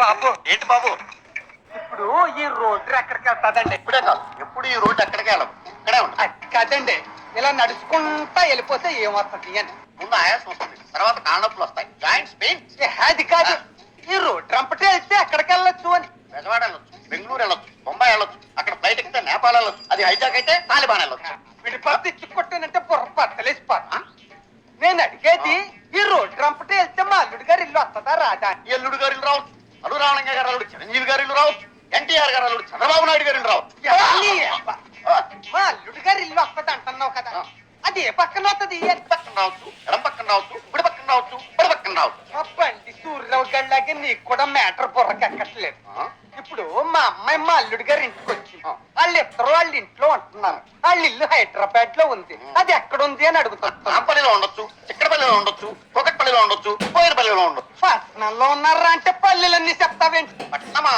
బాబు ఏంటి బాబు? ఇప్పుడు ఈ రోడ్డు ఎక్కడికి వెళ్తాదండి? ఇప్పుడే కాదు. ఎప్పుడు ఈ రోడ్డు ఎక్కడికి వెళ్ళదు? ఇక్కడే ఉంటుంది అది కాదండి. ఇలా నడుచుకుంటా వెళ్ళిపోతే ఏమొస్తుంది అని ముందు ఆయాసం వస్తుంది. తర్వాత కాళ్ళనొప్పులు వస్తాయి. జాయింట్స్ పెయిన్ ఏ, అది కాదు. ఈ రోడ్డు రంపటే వెళ్తే ఎక్కడికి వెళ్ళొచ్చు అని. బెజవాడ వెళ్ళొచ్చు బెంగళూరు వెళ్ళొచ్చు బొంబాయి వెళ్ళొచ్చు అక్కడ ఫ్లైట్ ఎక్కితే నేపాల్ వెళ్ళొచ్చు అది హైజాక్ అయితే తాలిబాన్ వెళ్ళొచ్చు. విడిపడితే ఇచ్చుకొట్టానంటే బుర్ర బద్దలేసిపోతా నేను అడిగేది ఈ రోడ్డు రంపటే వెళ్తే మా అల్లుడి గారు ఇల్లు వస్తుందా రాదా అల్లుడు గారు ఇల్లు రావచ్చు. అల్లు రావణంగా గారు అల్లుడు చిరంజీవి గారు ఇల్లు రావచ్చు. ఎన్టీఆర్ గారు అల్లుడు చంద్రబాబు నాయుడు గారు ఇల్లు రావచ్చు? మా అల్లుడి గారు ఇల్లు వస్తుంది అంటున్నావు కదా. అది ఏ పక్కన వస్తుంది? పక్కన రావచ్చు ఎడం పక్కన రావచ్చు ఇప్పుడు పక్కన రావచ్చు ఇప్పుడు పక్కన రావచ్చు. ఆ బండి సూర్యరావు గడిలాగే నీకు కూడా మ్యాటర్ బుర్రకెక్కట్లేదు? ఇప్పుడు మా అమ్మాయి మా అల్లుడి గారి ఇంటికి వచ్చింది వాళ్ళు ఇద్దరు వాళ్ళ ఇంట్లో ఉంటున్నారు. వాళ్ళ ఇల్లు హైదరాబాద్లో ఉంది అది ఎక్కడ ఉంది అని అడుగుతాను రాంపల్లిలో ఉండొచ్చు చిక్కడపల్లిలో ఉండొచ్చు కోకట్పల్లిలో ఉండొచ్చు పోయినపల్లిలో ఉండొచ్చు. పట్నంలో ఉన్నారా అంటే పల్లెలన్నీ చెప్తావేంటి? పట్నమా?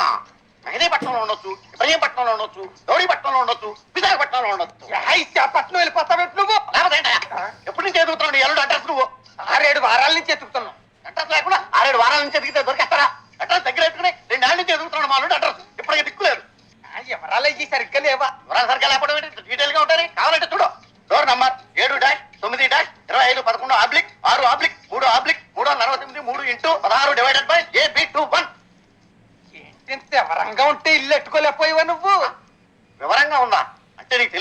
మెహదీపట్నంలో ఉండొచ్చు ఇబ్రహీంపట్నంలో ఉండొచ్చు గౌరీపట్నంలో ఉండొచ్చు విశాఖపట్నంలో ఉండొచ్చు. పట్నం వెళ్ళిపోతావేంటి నువ్వు? ఎప్పటి నుంచి ఎదుగుతున్నావు నీ అల్లుడు అడ్రస్ నువ్వు? ఆరేడు వారాల నుంచి ఎత్తుకుతున్నావు అడ్రస్ లేకుండా ఆరేడు వారాల నుంచి ఎదిగితే దొరికేస్తారా? అడ్రస్ దగ్గర ఎత్తుకుని రెండేళ్ళ నుంచి ఎదుగుతున్నాడు మా అల్లుడు అడ్రస్. ఇప్పటికీ దిక్కులేదు ఆ వివరాలు అయ్యి సరిగ్గా లేవా? వివరాలు సరిగ్గా లేకపోవడం డీటెయిల్గా ఉంటాయి కావాలంటే చూడు. డోర్ నంబర్ ఏడు డాష్ తొమ్మిది డాష్ ఇరవై ఐదు పదకొండు ఆబ్లిక్ ఇంటూ పదహారు divided by A B two one. ఏంటి ఇంత వివరంగా ఉంటే ఇల్లు ఎట్టుకోలేకపోయావా నువ్వు? వివరంగా ఉందా? అంటే నీకు